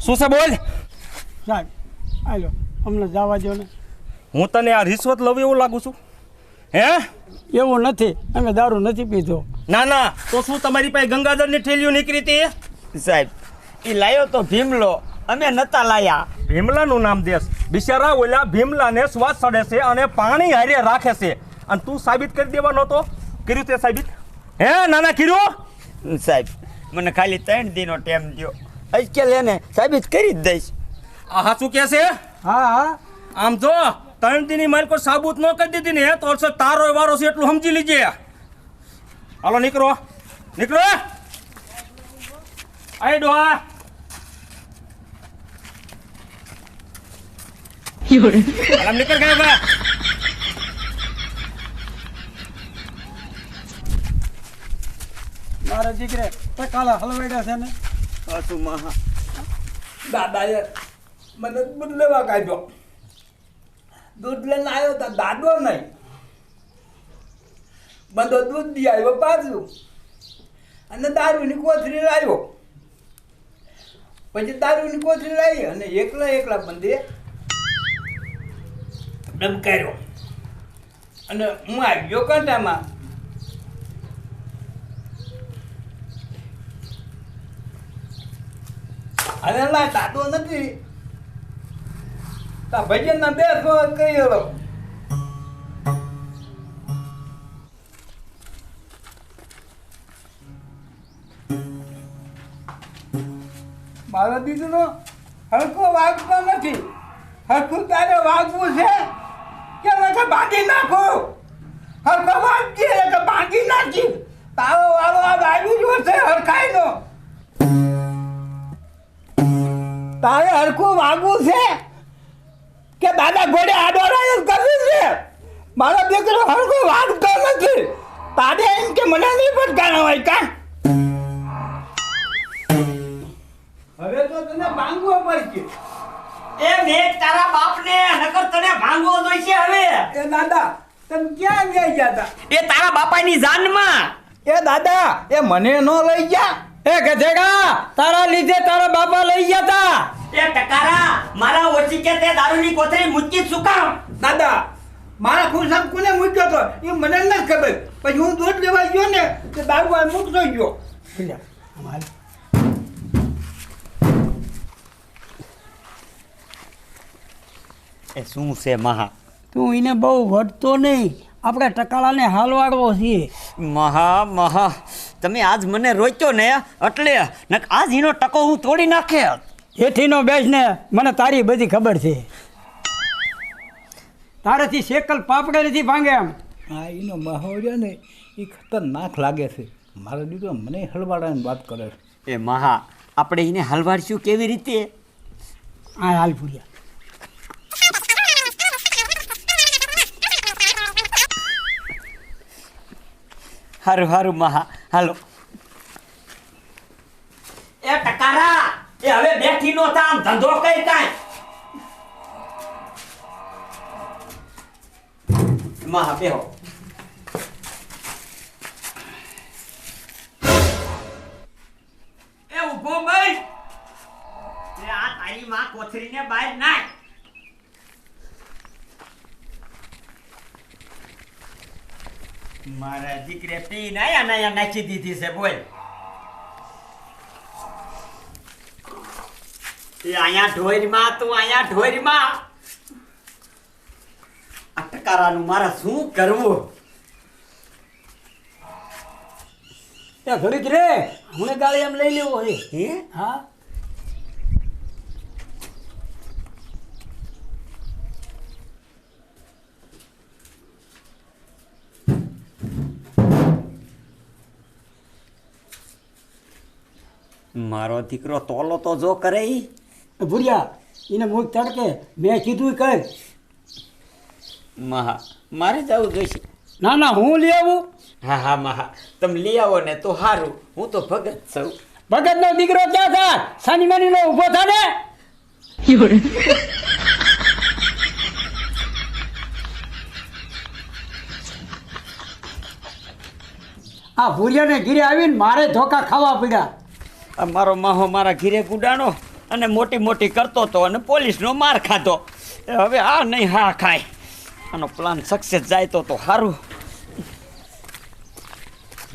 શું છે બોલ? સાહેબ હાલો અમને જવા દો ને. હું તને આ રિશ્વત લઉં એવું લાગુ છું? હે? એવું નથી અમે દારૂ નથી પીધો. ના ના તો શું તમારી પાસે ગંગાધરની ઠેલીઓ નીકળી હતી? સાહેબ એ લાયો તો ભીમલો અમે નતા લાયા. ભીમલાનું નામ દેશ બિચારા ઓલા ભીમલાને શ્વાસ ચડે છે અને પાણી હારે રાખે છે. અને તું સાબિત કરી દેવાનો તો? કર્યું તે સાબિત? હે નાના કર્યું? સાહેબ મને ખાલી ત્રણ દિનો ટાઈમ દો અજકેલ એને સાબિત કરી જ દઈશ. આ હાચું કે છે? હા હા. આમ જો ત્રણ દિનની મારી કોઈ સાબુત ન કરી દીધી ને તો તારો વારો છે એટલું સમજી લીજે. હાલો નીકળો. નીકળો. આઈ ડોહા. નીકળ ગયા બા. મારા દીકરે. ટકાલા હલવાડ્યા છે ને? પાછું મહા. દાદાએ મને દૂધ લેવા કાઢ્યો. દૂધ લઈને આવ્યો તો દાદો નહીં. બધો દૂધ દી આવ્યો પાછું. અને દારૂની કોથળી લાવ્યો. પછી દારૂની કોથળી લાવી અને એકલા એકલા બંદે ડમકાર્યો અને હું આવી ગયો કાંટામાં. અને ના દાદો નથી. તા ભજન ના બે સ્વર કહી હલો મારા દીકરો હરખો વાગતો નથી. હરખું તારે વાગવું છે? કે નકે બાંધી નાખો? હરખો વાગી કે તને ભાંગવો પડશે એ મેં તારા બાપને નકર તને ભાંગવો જોઈશે હવે. એ દાદા તમે ક્યાં લઈ ગયા હતા એ તારા બાપાની જાનમાં. એ દાદા એ મને ન લઈ ગયા? એ ગધેડા તારા લીધે તારા બાપા લઈ ગયા તા. એ ટકારા મારા ઓછી કે તે દારૂની કોથળી મૂકી સુકામ દાદા મારા ખુરશામ કોને મૂક્યો તો? એ મને ન ખબર. પછી હું દૂધ લેવા ગયો ને તો દારૂ આ મૂકતો ગયો. એ શું છે મહા? તું એને બહુ વટતો નહીં. આપણે ટકાલાને હાલવાડવો છીએ મહા મહા. તમે આજ મને રોક્યો ને એટલે આજ એનો ટકો હું તોડી નાખે. હેઠીનો બેસ ને મને તારી બધી ખબર છે. તારેથી શેકલ પાપડે નથી ભાંગે એમ. હા એનો મહોર્ય ને એ ખતરનાક લાગે છે. મારો દીકરો મને હળવાડાની વાત કરે છે. એ મહા આપણે એને હલવાડશું કેવી રીતે? આ હાલ પૂર્યા હારું હારું, મહા. હાલો. એ ટકારા, એ હવે બેઠી નો થામ ધંધો કઈ કાંઈ? મહા, બેહો. એ ઊભો ભાઈ એ આ તારી માં કોથરીને બહાર નાખ. મારા દીકરે પી નાયા નાયા નાખી દીધી છે બોલ. એ અહીંયા ઢોરમાં તું અહીંયા ઢોરમાં. આ ટકારાનું મારે શું કરવું? એ ઘડીક રે હું ગાળી એમ લઈ લેવો હે? હા? મારો દીકરો તોલો તો જો કરે ઈ. ભૂર્યા એને મુખ તડકે. મેં કીધું કર. મહા મારે જવું જોઈશે. ના ના હું લઈ આવું. હા હા મહા તમે લઈ આવો ને તો સારું હું તો ભગત છું. ભગતનો દીકરો ક્યાં થાય સાની માની નો ઊભો થા ને? આ ભૂરિયાને ઘીરે આવીને મારે ધોકા ખાવા પડ્યા. મારો માહો મારા ઘીરે ગુડાણો અને મોટી મોટી કરતો હતો અને પોલીસનો માર ખાધો. એ હવે આ નહીં હા ખાય. આનો પ્લાન સક્સેસ જાય તો તો સારું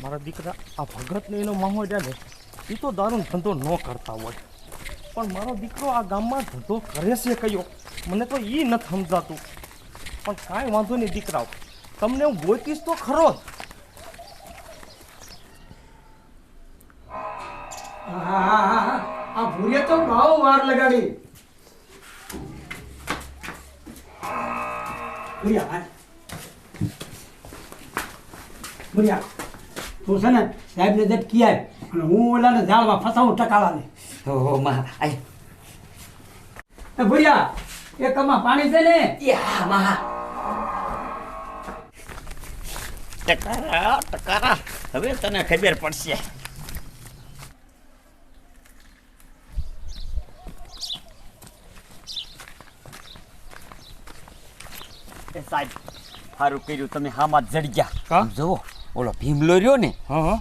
મારા દીકરા, આ ભગતને એનો માહો રહ્યા એ તો દારૂનો ધંધો ન કરતા હોય. પણ મારો દીકરો આ ગામમાં ધંધો કરે છે કયો? મને તો એ નથી સમજાતું. પણ કાંઈ વાંધો નહીં દીકરાઓ. તમને હું ગોતીશ તો ખરો જ. આ ભૂલે તો બહુ વાર લગાડી. ભૂલ્યા. ભૂરિયા તું છે ને સાહેબને જટ કિયાય અને હું ઓલાને ઝાડમાં ફસાવું ટકાલાને. ઓહો માં આય. ભૂલ્યા એ કમાં પાણી છે ને? યા માં. ટકારા ટકારા. હવે તને ખબર પડશે. એ સાહેબ. સારું કર્યું તમે હામાં જડી ગયા? આમ જુઓ ઓલો ભીમલો રહ્યો ને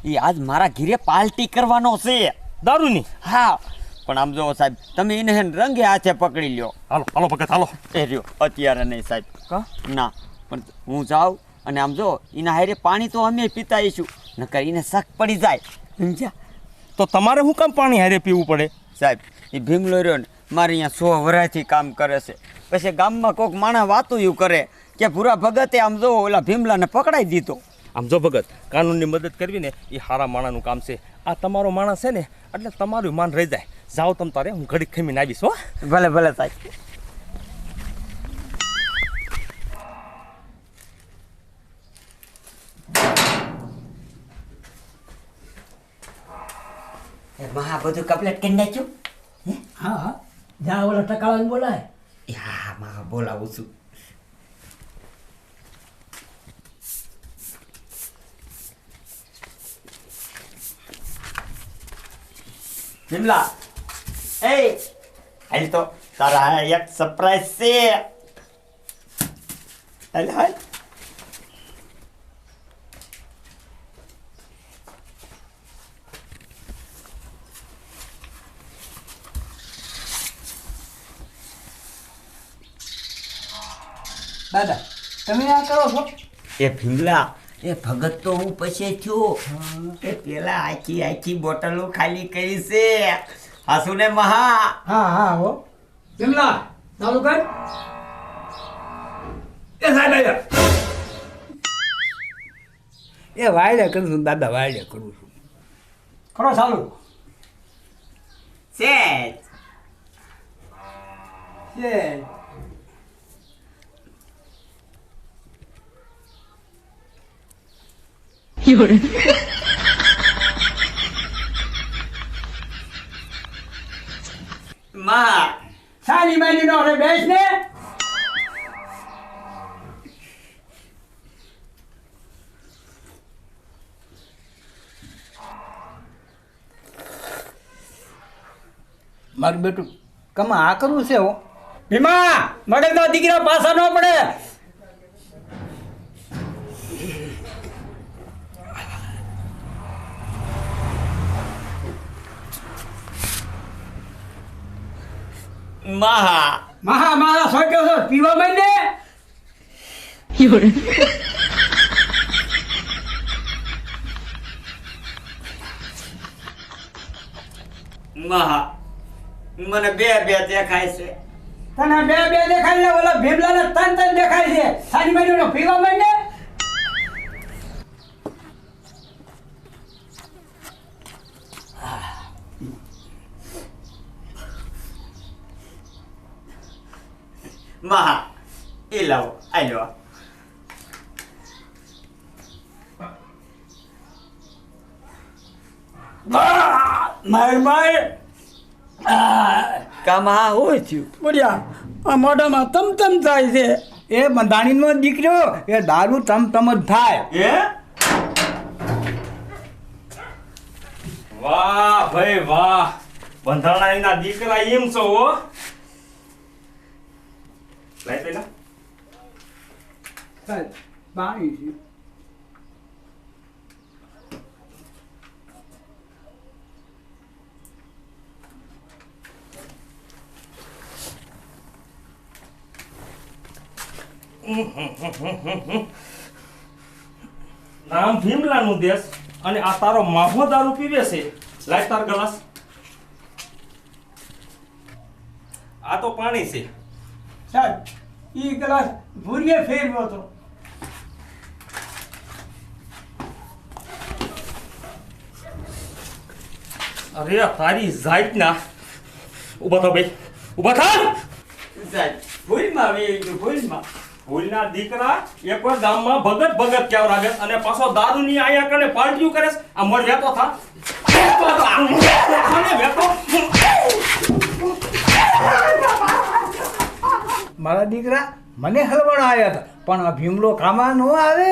એ આજ મારા ઘીરે પાર્ટી કરવાનો છે. દારૂની? હા. પણ આમ જુઓ સાહેબ તમે એને હે રંગે હાથે પકડી લ્યો. હાલો હાલો ભગત હાલો. એ રહ્યો અત્યારે નહીં સાહેબ. ના પણ હું જાઉં અને આમ જો એના હારે પાણી તો અમે પીતા આવીશું નકર એને શક પડી જાય. સમજ્યા? તો તમારે શું કામ પાણી હારે પીવું પડે? સાહેબ એ ભીમલો રહ્યો ને મારે અહીંયા સો વરાથી કામ કરે છે. પછી ગામમાં કોઈક માણસ વાતું એવું કરે. કે ભૂરા ભગતે આમ જો ઓલા ભીમલાને પકડાઈ દીધો. આમ જો ભગત કાનૂનની મદદ કરવી ને એ સારા માણાનું કામ છે. આ તમારો માણસ છે ને એટલે તમારું માન રહી જાય. જાઓ તમ તારે હું ઘડી ખમીને આવીશ હો. ભલે ભલે સાહેબ. મહા બધું કમ્પ્લેટ કરી નાખ્યું? હા? હા જા ઓલા ટકાલાને બોલાય. હા મહા બોલાવું છું. શિમલા એ હાલ તો તારા આ એક સરપ્રાઈઝ છે હાલ હાલ દાદા તમે આ કરો છો એ ભગત તો હું પછી થયો. એ પેલા આખી આખી બોટલો ખાલી કરી છે. હાસુ ને મહા. હા હા હો. વિમલા ચાલુ કર. એ સાહેબ આવ્યા એ વાયડે કરું છું દાદા વાયડે કરું છું. કરો ચાલુ. સેજ છે મહા સાની માની નો રે બેસ ને મારું બેટું કમા આ કરવું છે હો. ભીમા મગજ તો દીકરા પાછા ન પડે. મહા. મહા મારા સોટ્યો છો પીવા માંડે મહા મને બે બે દેખાય છે. તને બે બે દેખાય ને ઓલા ભીમલા ને તન તન દેખાય છે. સાની માની નો પીવા માંડે મહા ilaw લાવો આ લો માર માર હોય થયું બોલ્યા આ મોઢામાં તમ તમ થાય છે. એ બંધાણીનો દીકરો એ દારૂ તમ તમ જ થાય. એ વાહ ભાઈ વાહ. બંધાણાના દીકરા એમ છો 来杯了。在巴黎区。નામ ભીમલાનું દેશ અને આ તારો માફો દારૂ પીવે છે લાય તાર ગ્લાસ આ તો પાણી છે સાહેબ એ ગ્લાસ ભૂરીએ ફેરવ્યો હતો અરે તારી જાતના ઊભા થા ભાઈ ઊભા થા સાહેબ ભૂલમાં આવી ગયું ભૂલમાં ભૂલના દીકરા એકવાર ગામમાં ભગત ભગત કેવ રાગે અને પાછો દારૂની આયા કને પાર્ટીઓ કરે. આ મળ વેતો થા વેતો થા. વેતો. મારા દીકરા મને હલવાડા આવ્યા હતા પણ આ ભીમલો કામાં ન આવે.